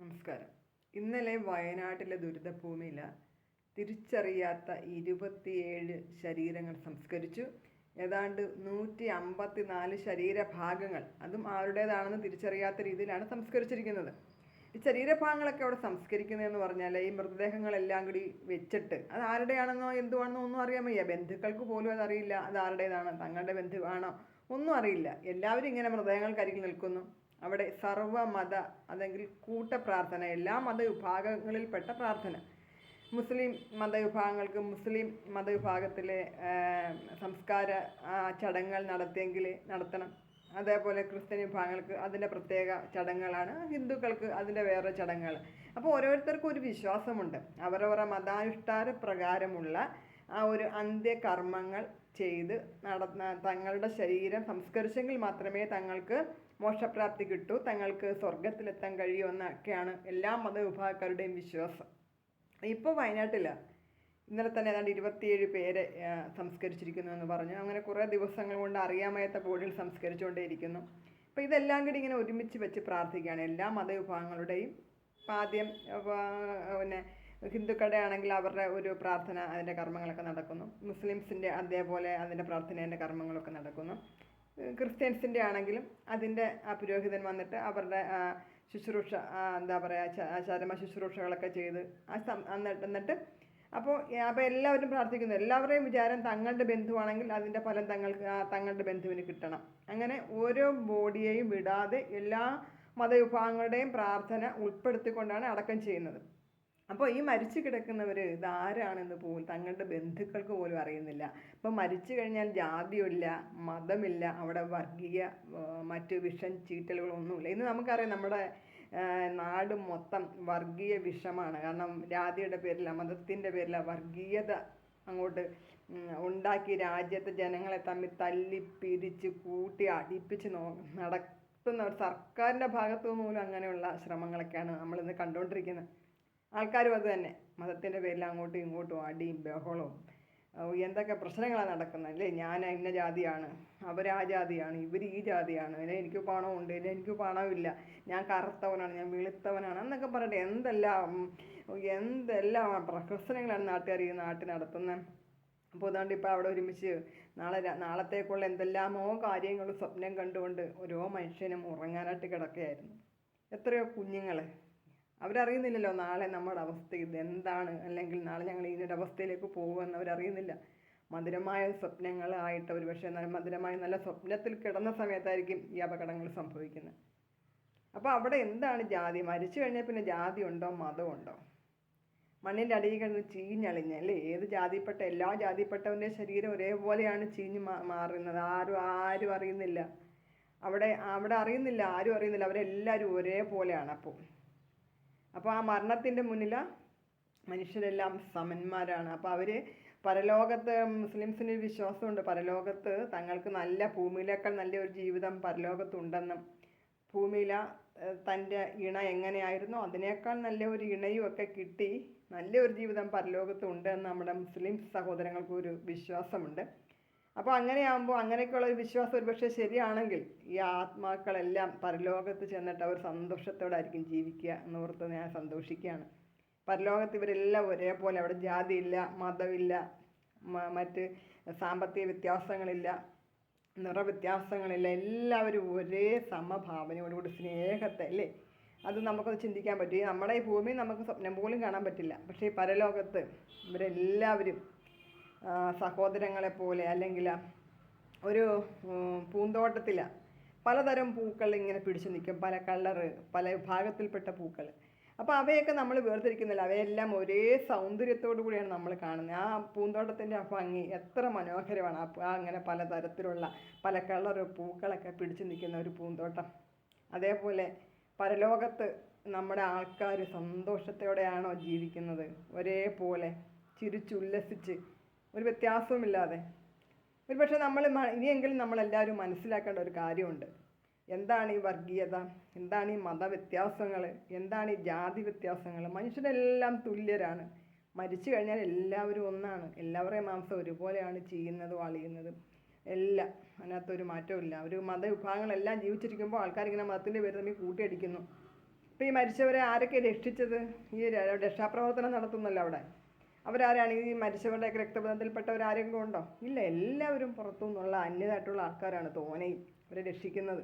നമസ്കാരം. ഇന്നലെ വയനാട്ടിലെ ദുരിതഭൂമിയിൽ തിരിച്ചറിയാത്ത ഇരുപത്തിയേഴ് ശരീരങ്ങൾ സംസ്കരിച്ചു. ഏതാണ്ട് നൂറ്റി അമ്പത്തി നാല് ശരീരഭാഗങ്ങൾ അതും ആരുടേതാണെന്ന് തിരിച്ചറിയാത്ത രീതിയിലാണ് സംസ്കരിച്ചിരിക്കുന്നത്. ഈ ശരീരഭാഗങ്ങളൊക്കെ അവിടെ സംസ്കരിക്കുന്നതെന്ന് പറഞ്ഞാൽ ഈ മൃതദേഹങ്ങളെല്ലാം കൂടി വെച്ചിട്ട് അത് ആരുടെയാണെന്നോ എന്തുവാണെന്നോ ഒന്നും അറിയാൻ വയ്യ. ബന്ധുക്കൾക്ക് പോലും അതറിയില്ല. അത് ആരുടേതാണ്? തങ്ങളുടെ ബന്ധുവാണോ? ഒന്നും അറിയില്ല. എല്ലാവരും ഇങ്ങനെ മൃതദേഹങ്ങൾക്കരികിൽ നിൽക്കുന്നു. അവിടെ സർവമത അല്ലെങ്കിൽ കൂട്ടപ്രാർത്ഥന എല്ലാ മതവിഭാഗങ്ങളിൽപ്പെട്ട പ്രാർത്ഥന. മുസ്ലിം മതവിഭാഗങ്ങൾക്ക് മുസ്ലിം മതവിഭാഗത്തിലെ സംസ്കാര ചടങ്ങുകൾ നടത്തിയെങ്കിൽ നടത്തണം. അതേപോലെ ക്രിസ്ത്യൻ വിഭാഗങ്ങൾക്ക് അതിന്റെ പ്രത്യേക ചടങ്ങുകളാണ്. ഹിന്ദുക്കൾക്ക് അതിന്റെ വേറെ ചടങ്ങുകൾ. അപ്പോൾ ഓരോരുത്തർക്കും ഒരു വിശ്വാസമുണ്ട്. അവരവരുടെ മതാനുഷ്ഠാന പ്രകാരമുള്ള ആ ഒരു അന്ത്യകർമ്മങ്ങൾ ചെയ്ത് നടന്ന തങ്ങളുടെ ശരീരം സംസ്കരിച്ചെങ്കിൽ മാത്രമേ തങ്ങൾക്ക് മോക്ഷപ്രാപ്തി കിട്ടൂ തങ്ങൾക്ക് സ്വർഗത്തിലെത്താൻ കഴിയുമെന്നൊക്കെയാണ് എല്ലാ മതവിഭാഗക്കാരുടെയും വിശ്വാസം. ഇപ്പോൾ വയനാട്ടിൽ ഇന്നലെ തന്നെ ഏതാണ്ട് ഇരുപത്തിയേഴ് പേരെ സംസ്കരിച്ചിരിക്കുന്നു എന്ന് പറഞ്ഞു. അങ്ങനെ കുറേ ദിവസങ്ങൾ കൊണ്ട് അറിയാമയത്ത ബോഡിയിൽ സംസ്കരിച്ചുകൊണ്ടേയിരിക്കുന്നു. അപ്പോൾ ഇതെല്ലാം കൂടി ഇങ്ങനെ ഒരുമിച്ച് വെച്ച് പ്രാർത്ഥിക്കുകയാണ് എല്ലാ മതവിഭാഗങ്ങളുടെയും. ആദ്യം പിന്നെ ഹിന്ദുക്കളുടെ ആണെങ്കിൽ അവരുടെ ഒരു പ്രാർത്ഥന അതിന്റെ കർമ്മങ്ങളൊക്കെ നടക്കുന്നു. മുസ്ലിംസിന്റെ അതേപോലെ അതിന്റെ പ്രാർത്ഥനേന്റെ കർമ്മങ്ങളൊക്കെ നടക്കുന്നു. ക്രിസ്ത്യൻസിന്റെ ആണെങ്കിലും അതിന്റെ ആ പുരോഹിതൻ വന്നിട്ട് അവരുടെ ശുശ്രൂഷ എന്താ പറയുക ചരമ ശുശ്രൂഷകളൊക്കെ ചെയ്ത് ആ എന്നിട്ട് എന്നിട്ട് അപ്പോൾ അപ്പോൾ എല്ലാവരും പ്രാർത്ഥിക്കുന്നു. എല്ലാവരുടെയും വിചാരം തങ്ങളുടെ ബന്ധുവാണെങ്കിൽ അതിന്റെ ഫലം തങ്ങൾക്ക് തങ്ങളുടെ ബന്ധുവിന് കിട്ടണം. അങ്ങനെ ഓരോ ബോഡിയെയും വിടാതെ എല്ലാ മതവിഭാഗങ്ങളുടെയും പ്രാർത്ഥന ഉൾപ്പെടുത്തിക്കൊണ്ടാണ് അടക്കം ചെയ്യുന്നത്. അപ്പോൾ ഈ മരിച്ചു കിടക്കുന്നവർ ഇതാരാണെന്ന് പോലും തങ്ങളുടെ ബന്ധുക്കൾക്ക് പോലും അറിയുന്നില്ല. അപ്പോൾ മരിച്ചു കഴിഞ്ഞാൽ ജാതിയില്ല മതമില്ല അവിടെ വർഗീയ മറ്റു വിഷം ചീറ്റലുകളൊന്നുമില്ല ഇന്ന് നമുക്കറിയാം നമ്മുടെ നാട് മൊത്തം വർഗീയ വിഷമാണ്. കാരണം ജാതിയുടെ പേരില മതത്തിന്റെ പേരില വർഗീയത അങ്ങോട്ട് ഉണ്ടാക്കി രാജ്യത്തെ ജനങ്ങളെ തമ്മിൽ തല്ലി പിരിച്ച് കൂട്ടി അടിപ്പിച്ച് നോ നടത്തുന്ന സർക്കാരിന്റെ ഭാഗത്തു നിന്നും അങ്ങനെയുള്ള ശ്രമങ്ങളൊക്കെയാണ് നമ്മളിന്ന് കണ്ടുകൊണ്ടിരിക്കുന്നത്. ആൾക്കാരും അത് തന്നെ. മതത്തിന്റെ പേരിൽ അങ്ങോട്ടും ഇങ്ങോട്ടും അടിയും ബഹളവും എന്തൊക്കെ പ്രശ്നങ്ങളാണ് നടക്കുന്നത് അല്ലേ? ഞാൻ ഇന്ന ജാതിയാണ് അവർ ആ ജാതിയാണ് ഇവർ ഈ ജാതിയാണ് അല്ലെ എനിക്ക് പണമുണ്ട് അല്ലെ എനിക്ക് പണമില്ല ഞാൻ കറുത്തവനാണ് ഞാൻ വെളുത്തവനാണ് എന്നൊക്കെ പറഞ്ഞിട്ട് എന്തെല്ലാം എന്തെല്ലാം പ്രശ്നങ്ങളാണ് നാട്ടുകാർ ഈ നാട്ടിൽ നടത്തുന്നത്. അപ്പോൾ അതുകൊണ്ട് ഇപ്പോൾ അവിടെ ഒരുമിച്ച് നാളെ നാളത്തേക്കുള്ള എന്തെല്ലാമോ കാര്യങ്ങൾ സ്വപ്നം കണ്ടുകൊണ്ട് ഓരോ മനുഷ്യനും ഉറങ്ങാനായിട്ട് കിടക്കുകയായിരുന്നു. എത്രയോ കുഞ്ഞുങ്ങൾ അവരറിയുന്നില്ലല്ലോ നാളെ നമ്മുടെ അവസ്ഥ ഇത് എന്താണ്? അല്ലെങ്കിൽ നാളെ ഞങ്ങൾ ഇതിന്റെ അവസ്ഥയിലേക്ക് പോകുമെന്ന് അവരറിയുന്നില്ല. മധുരമായ സ്വപ്നങ്ങളായിട്ട് ഒരു പക്ഷേ മധുരമായ നല്ല സ്വപ്നത്തിൽ കിടന്ന സമയത്തായിരിക്കും ഈ അപകടങ്ങൾ സംഭവിക്കുന്നത്. അപ്പോൾ അവിടെ എന്താണ് ജാതി? മരിച്ചു കഴിഞ്ഞാൽ പിന്നെ ജാതി ഉണ്ടോ? മതമുണ്ടോ മണ്ണിന്റെ അടിയിൽ കിടന്ന് ചീഞ്ഞളിഞ്ഞ് അല്ലേ? ഏത് ജാതിപ്പെട്ട എല്ലാ ജാതിപ്പെട്ടവന്റെ ശരീരം ഒരേപോലെയാണ് ചീഞ്ഞ് മാറുന്നത്. ആരും ആരും അറിയുന്നില്ല. അവിടെ അവിടെ അറിയുന്നില്ല ആരും അറിയുന്നില്ല. അവരെല്ലാവരും ഒരേപോലെയാണ് അപ്പോൾ. അപ്പോൾ ആ മരണത്തിന്റെ മുന്നിൽ മനുഷ്യരെല്ലാം സമന്മാരാണ്. അപ്പോൾ അവർ പരലോകത്ത് മുസ്ലിംസിന് ഒരു വിശ്വാസമുണ്ട്. പരലോകത്ത് തങ്ങൾക്ക് നല്ല ഭൂമിയിലേക്കാൾ നല്ല ഒരു ജീവിതം പരലോകത്തുണ്ടെന്നും ഭൂമിയില തന്റെ ഇണ എങ്ങനെയായിരുന്നോ അതിനേക്കാൾ നല്ല ഒരു ഇണയും ഒക്കെ കിട്ടി നല്ല ഒരു ജീവിതം പരലോകത്ത് ഉണ്ട് എന്ന് നമ്മുടെ മുസ്ലിം സഹോദരങ്ങൾക്ക് ഒരു വിശ്വാസമുണ്ട്. അപ്പോൾ അങ്ങനെയാകുമ്പോൾ അങ്ങനെയൊക്കെയുള്ള ഒരു വിശ്വാസം ഒരു പക്ഷേ ശരിയാണെങ്കിൽ ഈ ആത്മാക്കളെല്ലാം പരലോകത്ത് ചെന്നിട്ട് അവർ സന്തോഷത്തോടെ ആയിരിക്കും ജീവിക്കുക എന്ന് ഓർത്ത് ഞാൻ സന്തോഷിക്കുകയാണ്. പരലോകത്ത് ഇവരെല്ലാം ഒരേപോലെ അവിടെ ജാതിയില്ല മതമില്ല മറ്റ് സാമ്പത്തിക വ്യത്യാസങ്ങളില്ല നിറവ്യത്യാസങ്ങളില്ല എല്ലാവരും ഒരേ സമഭാവനയോടുകൂടി സ്നേഹത്തെ അല്ലേ? അത് നമുക്കത് ചിന്തിക്കാൻ പറ്റും. നമ്മുടെ ഈ ഭൂമി നമുക്ക് സ്വപ്നം പോലും കാണാൻ പറ്റില്ല. പക്ഷേ പരലോകത്ത് ഇവരെല്ലാവരും സഹോദരങ്ങളെ പോലെ അല്ലെങ്കിൽ ഒരു പൂന്തോട്ടത്തിൽ പലതരം പൂക്കൾ ഇങ്ങനെ പിടിച്ചു നിൽക്കും. പല കളർ പല വിഭാഗത്തിൽപ്പെട്ട പൂക്കൾ. അപ്പോൾ അവയൊക്കെ നമ്മൾ വേർതിരിക്കുന്നില്ല. അവയെല്ലാം ഒരേ സൗന്ദര്യത്തോടു കൂടിയാണ് നമ്മൾ കാണുന്നത്. ആ പൂന്തോട്ടത്തിന്റെ ആ ഭംഗി എത്ര മനോഹരമാണ്. ആ അങ്ങനെ പലതരത്തിലുള്ള പല കളർ പൂക്കളൊക്കെ പിടിച്ചു നിൽക്കുന്ന ഒരു പൂന്തോട്ടം. അതേപോലെ പരലോകത്ത് നമ്മുടെ ആൾക്കാർ സന്തോഷത്തോടെയാണോ ജീവിക്കുന്നത്? ഒരേപോലെ ചിരിച്ചുല്ലസിച്ച് ഒരു വ്യത്യാസവുമില്ലാതെ. ഒരു പക്ഷേ നമ്മൾ ഇനിയെങ്കിലും നമ്മളെല്ലാവരും മനസ്സിലാക്കേണ്ട ഒരു കാര്യമുണ്ട്. എന്താണ് ഈ വർഗീയത? എന്താണ് ഈ മതവ്യത്യാസങ്ങൾ എന്താണ് ഈ ജാതി വ്യത്യാസങ്ങൾ മനുഷ്യരെല്ലാം തുല്യരാണ്. മരിച്ചു കഴിഞ്ഞാൽ എല്ലാവരും ഒന്നാണ്. എല്ലാവരുടെയും മാംസം ഒരുപോലെയാണ് ചെയ്യുന്നതും അളിയുന്നതും എല്ലാം. അതിനകത്തൊരു മാറ്റവും ഇല്ല ഒരു മതവിഭാഗങ്ങളെല്ലാം ജീവിച്ചിരിക്കുമ്പോൾ ആൾക്കാർ ഇങ്ങനെ മതത്തിന്റെ പേര് തമ്മിൽ കൂട്ടിയടിക്കുന്നു. ഇപ്പോൾ ഈ മരിച്ചവരെ ആരൊക്കെ രക്ഷിച്ചത്? ഈ രക്ഷാപ്രവർത്തനം നടത്തുന്നല്ലോ അവിടെ. അവരാരാണ് ഈ മരിച്ചവരുടെയൊക്കെ രക്തബന്ധത്തിൽപ്പെട്ടവർ ആരെങ്കിലും ഉണ്ടോ? ഇല്ല എല്ലാവരും പുറത്തു നിന്നുള്ള അന്യതായിട്ടുള്ള ആൾക്കാരാണ് തോനെയും അവരെ രക്ഷിക്കുന്നത്.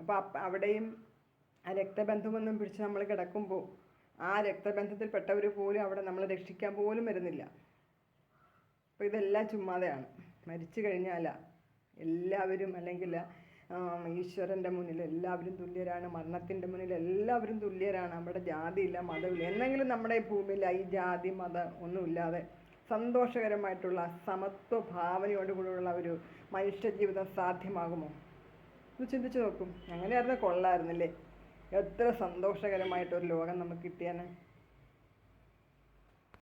അപ്പോൾ അവിടെയും ആ രക്തബന്ധമൊന്നും പിടിച്ച് നമ്മൾ കിടക്കുമ്പോൾ ആ രക്തബന്ധത്തിൽപ്പെട്ടവർ പോലും അവിടെ നമ്മളെ രക്ഷിക്കാൻ പോലും വരുന്നില്ല. അപ്പോൾ ഇതെല്ലാം ചുമ്മാതെയാണ്. മരിച്ചു കഴിഞ്ഞാൽ എല്ലാവരും അല്ലെങ്കിൽ ഈശ്വരന്റെ മുന്നിൽ എല്ലാവരും തുല്യരാണ് മരണത്തിന്റെ മുന്നിൽ എല്ലാവരും തുല്യരാണ് അവിടെ ജാതിയില്ല മതമില്ല എന്നെങ്കിലും നമ്മുടെ ഈ ഭൂമിയിൽ ഈ ജാതി മതം ഒന്നുമില്ലാതെ സന്തോഷകരമായിട്ടുള്ള സമത്വ ഭാവനയോട് കൂടിയുള്ള ഒരു മനുഷ്യ ജീവിതം സാധ്യമാകുമോ? ഒന്ന് ചിന്തിച്ചു നോക്കും. അങ്ങനെയായിരുന്നു കൊള്ളായിരുന്നില്ലേ? എത്ര സന്തോഷകരമായിട്ടൊരു ലോകം നമുക്ക് കിട്ടിയാനെ.